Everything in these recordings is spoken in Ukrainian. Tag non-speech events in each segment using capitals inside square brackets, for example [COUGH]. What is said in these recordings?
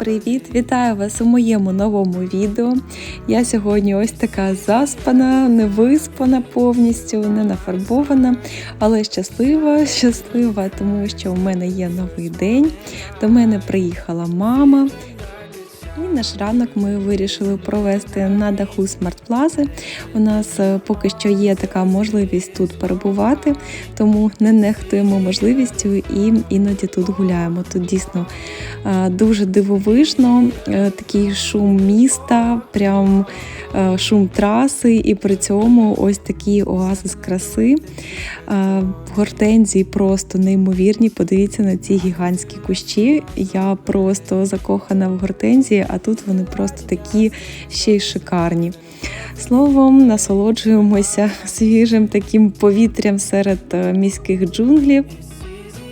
привіт! Вітаю вас у моєму новому відео. Я сьогодні ось така заспана, не виспана повністю, не нафарбована, але щаслива, щаслива, тому що в мене є новий день. До мене приїхала мама. І наш ранок ми вирішили провести на даху смарт-плази. У нас е, поки що є така можливість тут перебувати, тому не нехтуємо можливістю і іноді тут гуляємо. Тут дійсно дуже дивовижно, е, такий шум міста, прям е, шум траси, і при цьому ось такий оазис краси. Е, Гортензії просто неймовірні. Подивіться на ці гігантські кущі. Я просто закохана в гортензії, а тут вони просто такі ще й шикарні. Словом, насолоджуємося [LAUGHS] свіжим таким повітрям серед е, міських джунглів.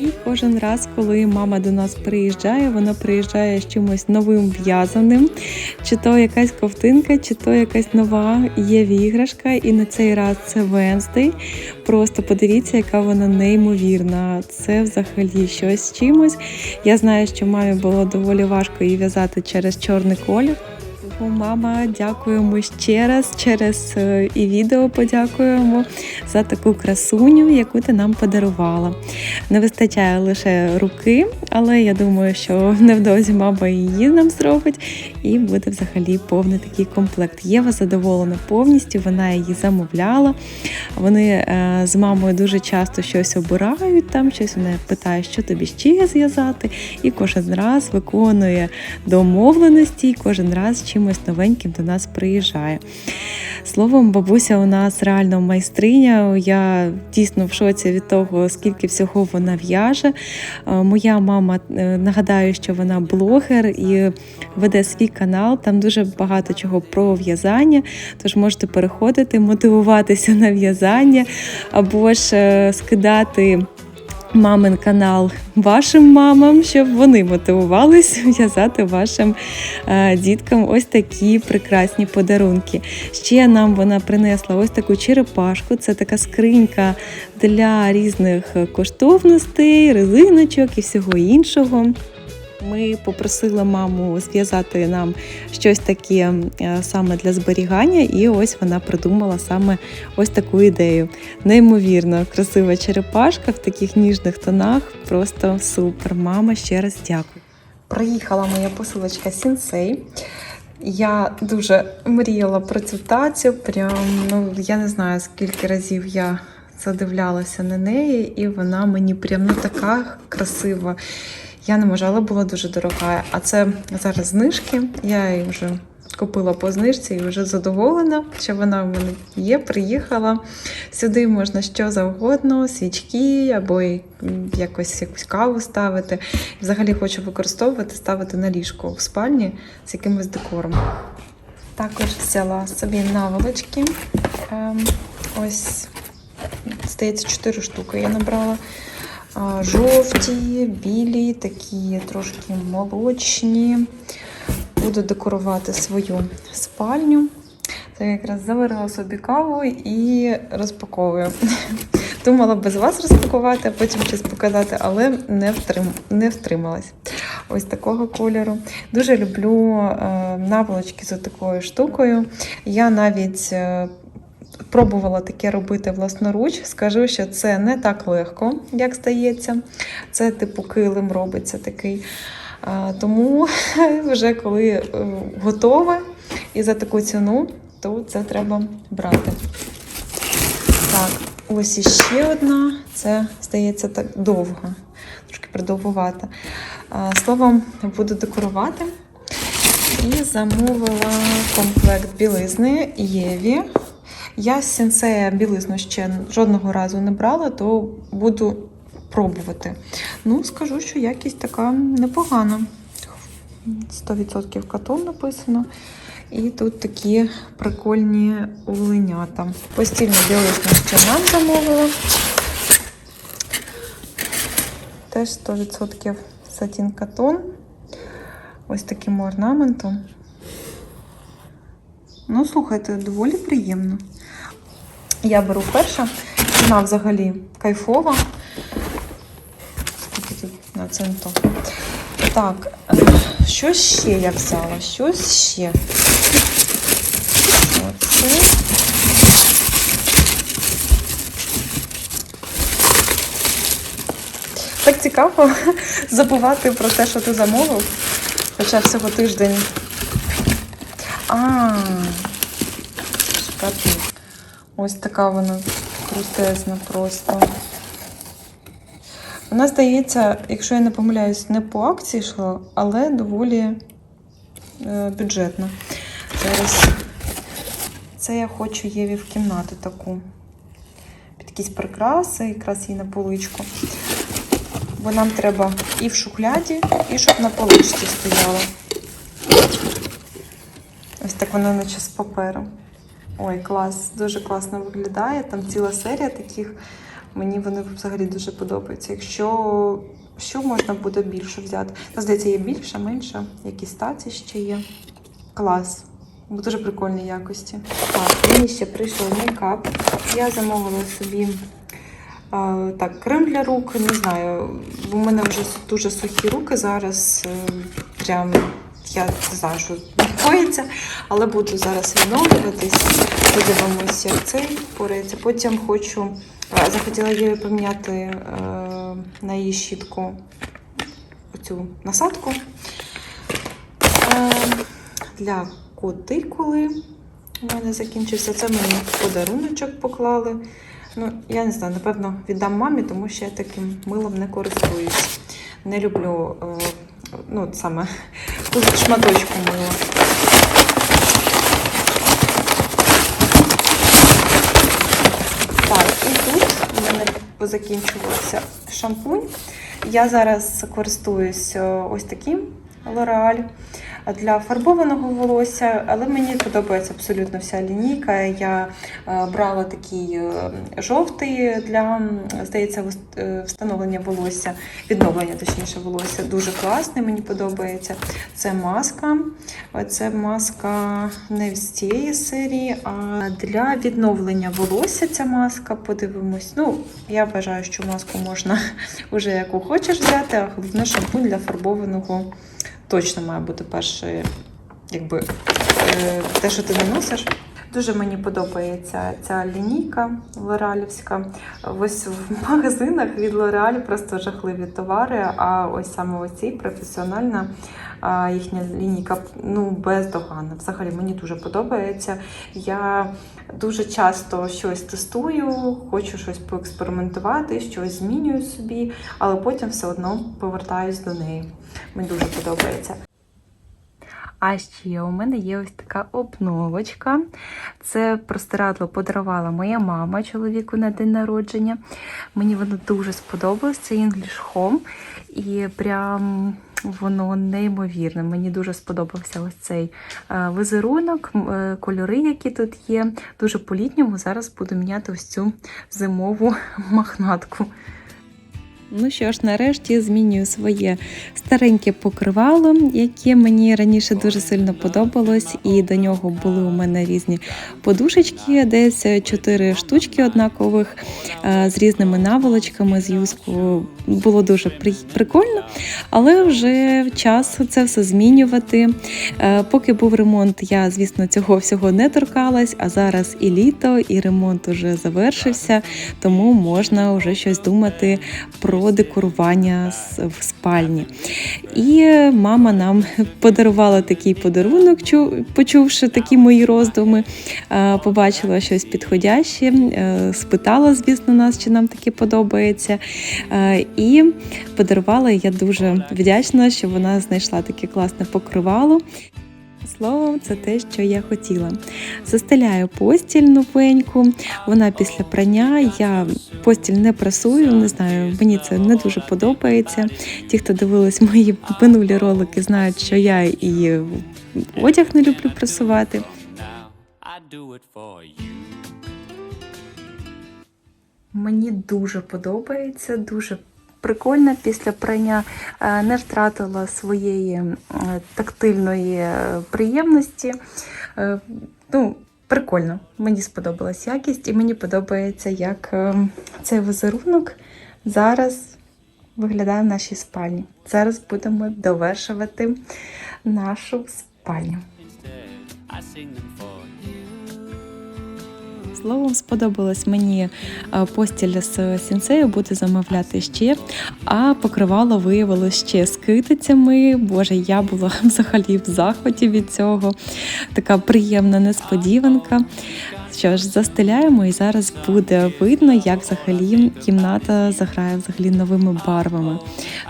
І кожен раз, коли мама до нас приїжджає, вона приїжджає з чимось новим в'язаним, чи то якась ковтинка, чи то якась нова є іграшка. І на цей раз це Венздей. Просто подивіться, яка вона неймовірна. Це взагалі щось з чимось. Я знаю, що мамі було доволі важко її в'язати через чорний колір. Тому, мама, дякуємо ще раз, через е, і відео подякуємо за таку красуню, яку ти нам подарувала. Не вистачає лише руки, але я думаю, що [LAUGHS] невдовзі мама її нам зробить, і буде взагалі повний такий комплект. Єва задоволена повністю, вона її замовляла. Вони е, з мамою дуже часто щось обирають, там щось вона питає, що тобі ще зв'язати, і кожен раз виконує домовленості, і кожен раз чимось новеньким до нас приїжджає. Словом, бабуся у нас реально майстриня. Я дійсно в шоці від того, скільки всього вона в'яже. Е, Моя мама е, нагадаю, що вона блогер і веде свій канал. Там дуже багато чого про в'язання. Тож можете переходити, мотивуватися на в'язання або ж е, скидати. Мамин канал вашим мамам, щоб вони мотивувались [LAUGHS] в'язати вашим е, діткам ось такі прекрасні подарунки. Ще нам вона принесла ось таку черепашку. Це така скринька для різних коштовностей, резиночок і всього іншого. Ми попросили маму зв'язати нам щось таке е, саме для зберігання, і ось вона придумала саме ось таку ідею. Неймовірно красива черепашка в таких ніжних тонах. Просто супер. Мама, ще раз дякую. Приїхала моя посилочка Сінсей. Я дуже мріяла про цю тацю. Прям, ну я не знаю, скільки разів я задивлялася на неї, і вона мені прям ну, така красива. Я не можу, але була дуже дорога. А це зараз знижки. Я її вже купила по знижці і вже задоволена, що вона в мене є. Приїхала. Сюди можна що завгодно, свічки або якось якусь каву ставити. Взагалі хочу використовувати, ставити на ліжко в спальні з якимось декором. Також взяла собі наволочки. Ем, ось, здається, 4 штуки я набрала. Жовті, білі, такі трошки молочні. Буду декорувати свою спальню. Це якраз заварила собі каву і розпаковую. [LAUGHS] Думала без вас розпакувати, а потім щось показати, але не, втрим... не втрималась. Ось такого кольору. Дуже люблю е, наволочки з такою штукою. Я навіть е, пробувала таке робити власноруч. Скажу, що це не так легко, як здається. Це типу килим робиться такий. Тому [LAUGHS] вже коли е, готове і за таку ціну, то це треба брати. Так, ось іще одна. Це, здається, так довга, трошки придовгувата. Словом, буду декорувати. І замовила комплект білизни Єві. Я з сенсея білизну ще жодного разу не брала, то буду пробувати. Ну, скажу, що якість така непогана. 100% катон написано. І тут такі прикольні оленята. Постільну білизну ще нам замовила. Теж 100% сатін катон. Ось таким орнаментом. Ну, слухайте, доволі приємно. Я беру перша. Ціна взагалі кайфова. На центу? Так, що ще я взяла? Щось ще. Оце. Так цікаво [LAUGHS] забувати про те, що ти замовив. Хоча всього тиждень. А, шкатулка. Ось така вона крутезна просто. Вона здається, якщо я не помиляюсь, не по акції йшла, але доволі е, бюджетна. Зараз це я хочу Єві в кімнату таку. Під якісь прикраси, якраз їй на поличку. Бо нам треба і в шухляді, і щоб на поличці стояло. Ось так вона наче з паперу. Ой, клас, дуже класно виглядає. Там ціла серія таких. Мені вони взагалі дуже подобаються. Якщо що можна буде більше взяти? Та, здається, є більше, менше, якісь таці ще є. Клас. Дуже прикольні якості. Так, мені ще прийшов мейкап. Я замовила собі а, так, крем для рук. Не знаю, в мене вже дуже сухі руки зараз. е, Прям я не знаю, відбувається, але буду зараз відновлюватись. Подивимося, як цей впорається. Потім хочу, захотіла її поміняти е, на її щітку оцю насадку е, для кутикули. У мене закінчився. Це мені подаруночок поклали. Ну, я не знаю, напевно, віддам мамі, тому що я таким милом не користуюсь. Не люблю, е, ну, саме [LAUGHS] шматочку мила. Так, і тут у мене позакінчувався шампунь. Я зараз користуюсь е, ось таким L'Oreal для фарбованого волосся, але мені подобається абсолютно вся лінійка. Я е, брала такий е, жовтий для, здається, е, встановлення волосся, відновлення точніше волосся. Дуже класний, мені подобається. Це маска. Це маска не з цієї серії, а для відновлення волосся ця маска. Подивимось. Ну, я вважаю, що маску можна [LAUGHS] вже яку хочеш взяти, а головне шампунь для фарбованого точно має бути перше, якби е, те, що ти наносиш. Дуже мені подобається ця лінійка лоралівська. Ось в магазинах від Лореаль просто жахливі товари. А ось саме оці професіональна їхня лінійка ну бездоганна. Взагалі мені дуже подобається. Я дуже часто щось тестую, хочу щось поекспериментувати, щось змінюю собі, але потім все одно повертаюсь до неї. Мені дуже подобається. А ще у мене є ось така обновочка. Це простирадло подарувала моя мама чоловіку на день народження. Мені воно дуже сподобалось. Це English Home. І прям воно неймовірне. Мені дуже сподобався ось цей е, візерунок, е, кольори, які тут є. Дуже по-літньому. Зараз буду міняти ось цю зимову [LAUGHS] махнатку. Ну що ж, нарешті змінюю своє стареньке покривало, яке мені раніше дуже сильно подобалось, і до нього були у мене різні подушечки, десь чотири штучки однакових е, з різними наволочками, з юзку. Було дуже прикольно, але вже час це все змінювати. Е, Поки був ремонт, я, звісно, цього всього не торкалась, а зараз і літо, і ремонт уже завершився, тому можна вже щось думати про декорування в спальні. І мама нам [LAUGHS] подарувала такий подарунок, почувши такі мої роздуми, Е, побачила щось підходяще, е, спитала, звісно, нас, чи нам таке подобається. Е, І подарувала. Я дуже вдячна, що вона знайшла таке класне покривало. Словом, це те, що я хотіла. Застеляю постіль новеньку. Вона після прання. Я постіль не прасую, не знаю, мені це не дуже подобається. Ті, хто дивились мої минулі ролики, знають, що я і одяг не люблю прасувати. Мені дуже подобається, дуже прикольно після прання е, не втратила своєї е, тактильної е, приємності. Ну, прикольно. Мені сподобалась якість, і мені подобається, як цей візерунок зараз виглядає в нашій спальні. Зараз будемо довершувати нашу спальню. Словом, сподобалось мені е, постіль з сінцею, буду замовляти ще. А покривало виявилось ще з китицями. Боже, я була [LAUGHS] взагалі в захваті від цього. Така приємна несподіванка. Що ж, застеляємо, і зараз буде видно, як взагалі кімната заграє взагалі новими барвами.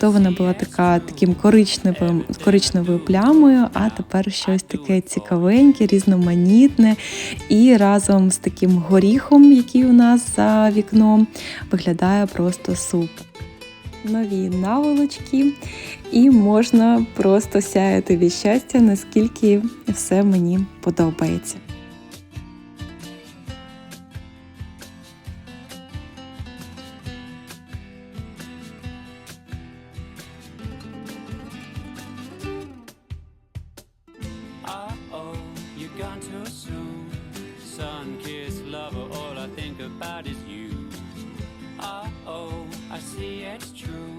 То вона була така таким коричневим, коричневою плямою, а тепер щось таке цікавеньке, різноманітне. І разом з таким горіхом, який у нас за вікном, виглядає просто супер. Нові наволочки, і можна просто сяяти від щастя, наскільки все мені подобається. Sun-kissed lover, all I think about is you. Uh-oh, I see it's true.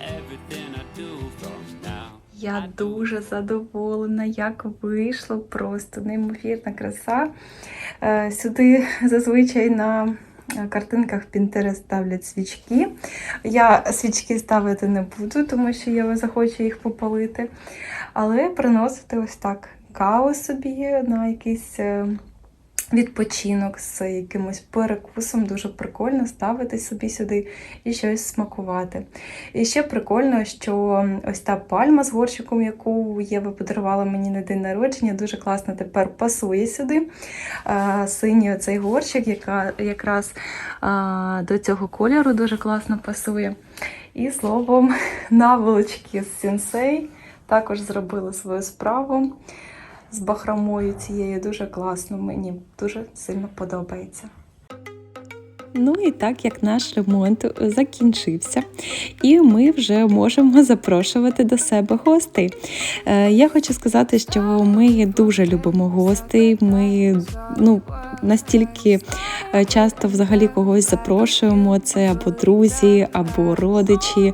Everything I do from now. Я дуже задоволена, як вийшло, просто неймовірна краса. Е, Сюди зазвичай на е, картинках Pinterest ставлять свічки. Я свічки ставити не буду, тому що я захочу їх попалити. Але приносити ось так каву собі на якийсь е, відпочинок з якимось перекусом. Дуже прикольно ставити собі сюди і щось смакувати. І ще прикольно, що ось та пальма з горщиком, яку Єва подарувала мені на день народження, дуже класно тепер пасує сюди. Синій оцей горщик, яка якраз до цього кольору дуже класно пасує. І словом, [LAUGHS] наволочки з сенсей також зробили свою справу з бахромою цією. Дуже класно, мені дуже сильно подобається. Ну і так як наш ремонт закінчився, і ми вже можемо [LAUGHS] запрошувати до себе гостей. Е, Я хочу сказати, що ми дуже любимо гостей. Ми ну, настільки е, часто взагалі когось запрошуємо. Це або друзі, або родичі.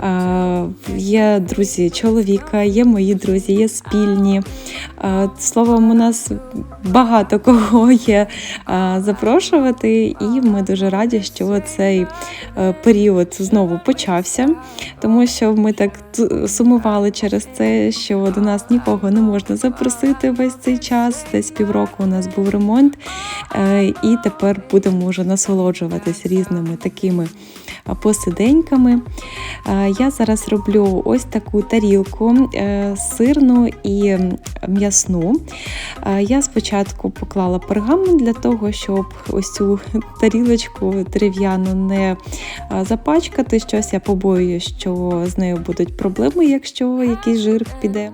Е, Є друзі чоловіка, є мої друзі, є спільні. Словом, у нас багато кого є запрошувати, і ми дуже раді, що цей е, період знову почався, тому що ми так сумували через це, що до нас нікого не можна запросити весь цей час. Десь півроку у нас був ремонт, е, і тепер будемо вже насолоджуватись різними такими посиденьками. Е, Я зараз роблю ось таку тарілку е, сирну і м'ясну. Е, Я спочатку поклала пергамент для того, щоб ось цю тарілочку дерев'яну не запачкати. Щось я побоюю, що з нею будуть проблеми, якщо якийсь жир піде.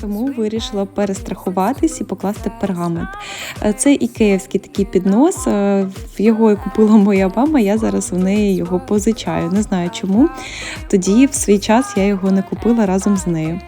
Тому вирішила перестрахуватись і покласти пергамент. Це Це ікеївський такий піднос. е, Його і купила моя мама. Я зараз у неї його позичаю. Не знаю чому. Тоді в свій час я його не купила разом з нею.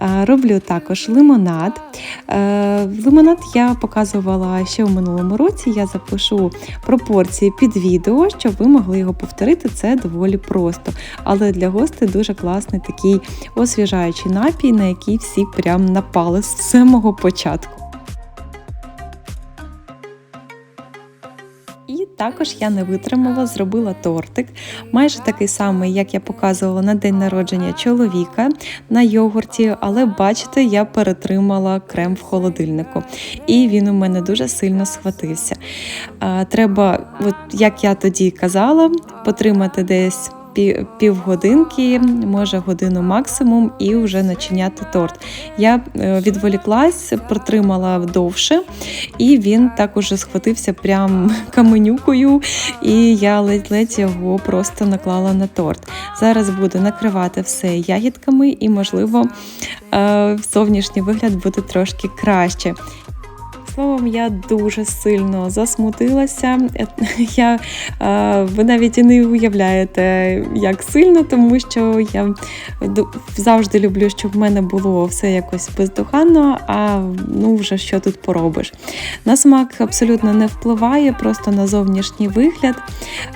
Е, Роблю також лимонад. Е, Лимонад я показувала ще в минулому році. Я запишу пропорції під відео, щоб ви могли його повторити. Це доволі просто. Але для гостей дуже класний такий освіжаючий напій, на який всі прям напали з самого початку. Також я не витримала, зробила тортик, майже такий самий, як я показувала на день народження чоловіка на йогурті, але бачите, я перетримала крем в холодильнику, і він у мене дуже сильно схватився. Треба, от як я тоді казала, потримати десь півгодинки, може годину максимум, і вже начиняти торт. Я е, відволіклась, протримала довше, і він так уже схватився прям [LAUGHS] каменюкою, і я ледь-ледь його просто наклала на торт. Зараз буду накривати все ягідками, і, можливо, е, зовнішній вигляд буде трошки краще. Словом, я дуже сильно засмутилася. [LAUGHS] Я, е, ви навіть і не уявляєте, як сильно, тому що я завжди люблю, щоб в мене було все якось бездоганно, а ну вже що тут поробиш. На смак абсолютно не впливає, просто на зовнішній вигляд.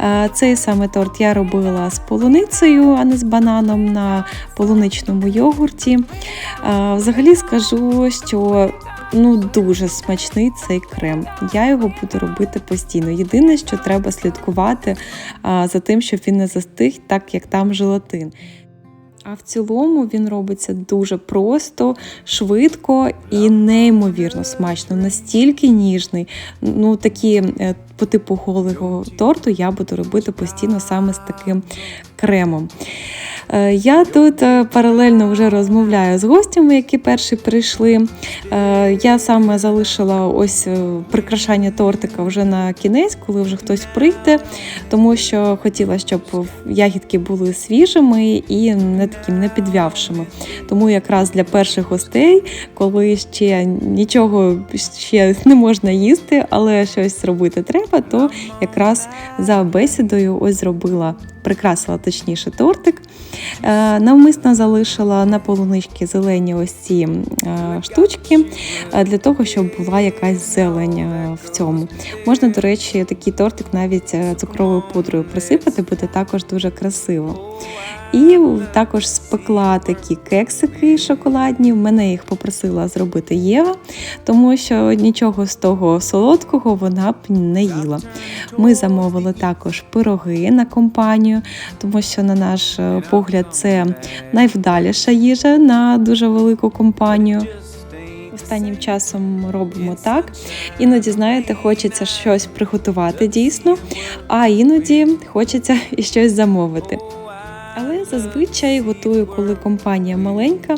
Е, Цей саме торт я робила з полуницею, а не з бананом на полуничному йогурті. Е, Взагалі скажу, що ну дуже смачний цей крем. Я його буду робити постійно. Єдине, що треба слідкувати а, за тим, щоб він не застиг, так як там желатин. А в цілому він робиться дуже просто, швидко і неймовірно смачно, настільки ніжний. Ну, такі е, по типу голого торту я буду робити постійно саме з таким кремом. Е, Я тут е, паралельно вже розмовляю з гостями, які перші прийшли. Е, Я саме залишила ось прикрашання тортика вже на кінець, коли вже хтось прийде, тому що хотіла, щоб ягідки були свіжими і не такими не підвявшими. Тому якраз для перших гостей, коли ще нічого ще не можна їсти, але щось робити треба, то якраз за бесідою ось зробила, прикрасила точніше тортик. Е, Навмисно залишила на полунички зелені ось ці е, штучки е, для того, щоб була якась зелень в цьому. Можна, до речі, такий тортик навіть цукровою пудрою присипати, буде також дуже красиво. І також спекла такі кексики шоколадні. В мене їх попросила зробити Єва, тому що нічого з того солодкого вона б не їла. Ми замовили також пироги на компанію, тому що, на наш е, погляд, це найвдаліша їжа на дуже велику компанію. Останнім часом робимо так. Іноді, знаєте, хочеться щось приготувати дійсно, а іноді хочеться і щось замовити. Але зазвичай готую, коли компанія маленька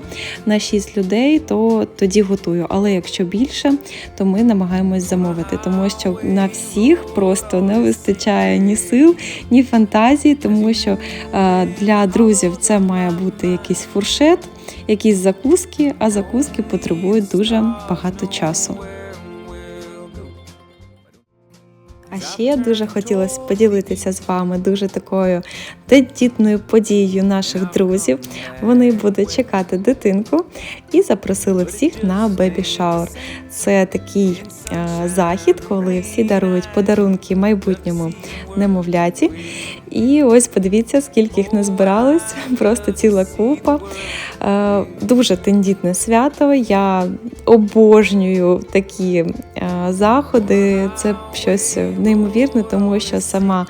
на 6 людей, то тоді готую. Але якщо більше, то ми намагаємось замовити, тому що на всіх просто не вистачає ні сил, ні фантазії, тому що е, для друзів це має бути якийсь фуршет, якісь закуски, а закуски потребують дуже багато часу. Ще дуже хотілося поділитися з вами дуже такою тендітною подією наших друзів. Вони будуть чекати дитинку і запросили всіх на бебі шаур. Це такий е, захід, коли всі дарують подарунки майбутньому немовляті. І ось подивіться, скільки їх назбиралось, [LAUGHS] просто ціла купа. Е, Дуже тендітне свято. Я обожнюю такі е, заходи. Це щось неймовірне, тому що сама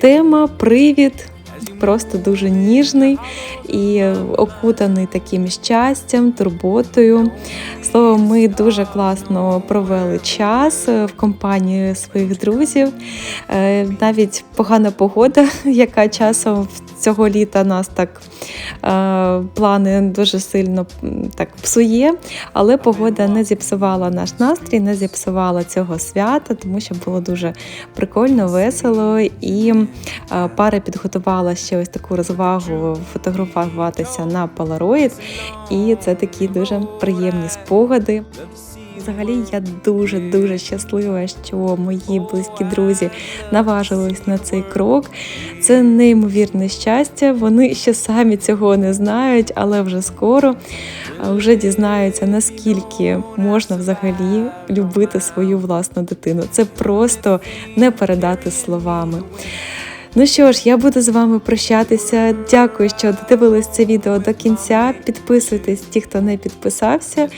тема, привід. Просто дуже ніжний і окутаний таким щастям, турботою. Словом, ми дуже класно провели час в компанії своїх друзів. Е, Навіть погана погода, [LAUGHS] яка часом цього літа нас так е, плани дуже сильно так псує, але погода не зіпсувала наш настрій, не зіпсувала цього свята, тому що було дуже прикольно, весело. І е, пара підготувала ще ось таку розвагу фотографуватися на Polaroid. І це такі дуже приємні спогади. Взагалі я дуже дуже щаслива, що мої близькі друзі наважились на цей крок. Це неймовірне щастя. Вони ще самі цього не знають, але вже скоро вже дізнаються, наскільки можна взагалі любити свою власну дитину. Це просто не передати словами. Ну що ж, я буду з вами прощатися. Дякую, що додивились це відео до кінця. Підписуйтесь, ті, хто не підписався.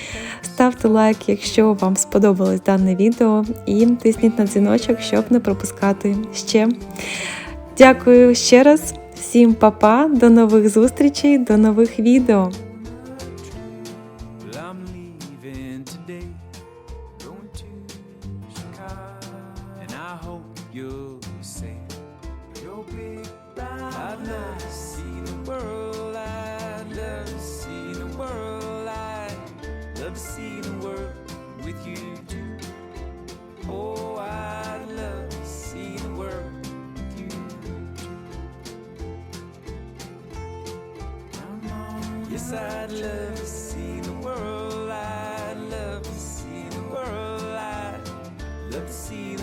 Ставте лайк, якщо вам сподобалось дане відео, і тисніть на дзвіночок, щоб не пропускати ще. Дякую ще раз, всім па-па, до нових зустрічей, до нових відео. place I'd love to see the world. I'd love to see the world. I'd love to see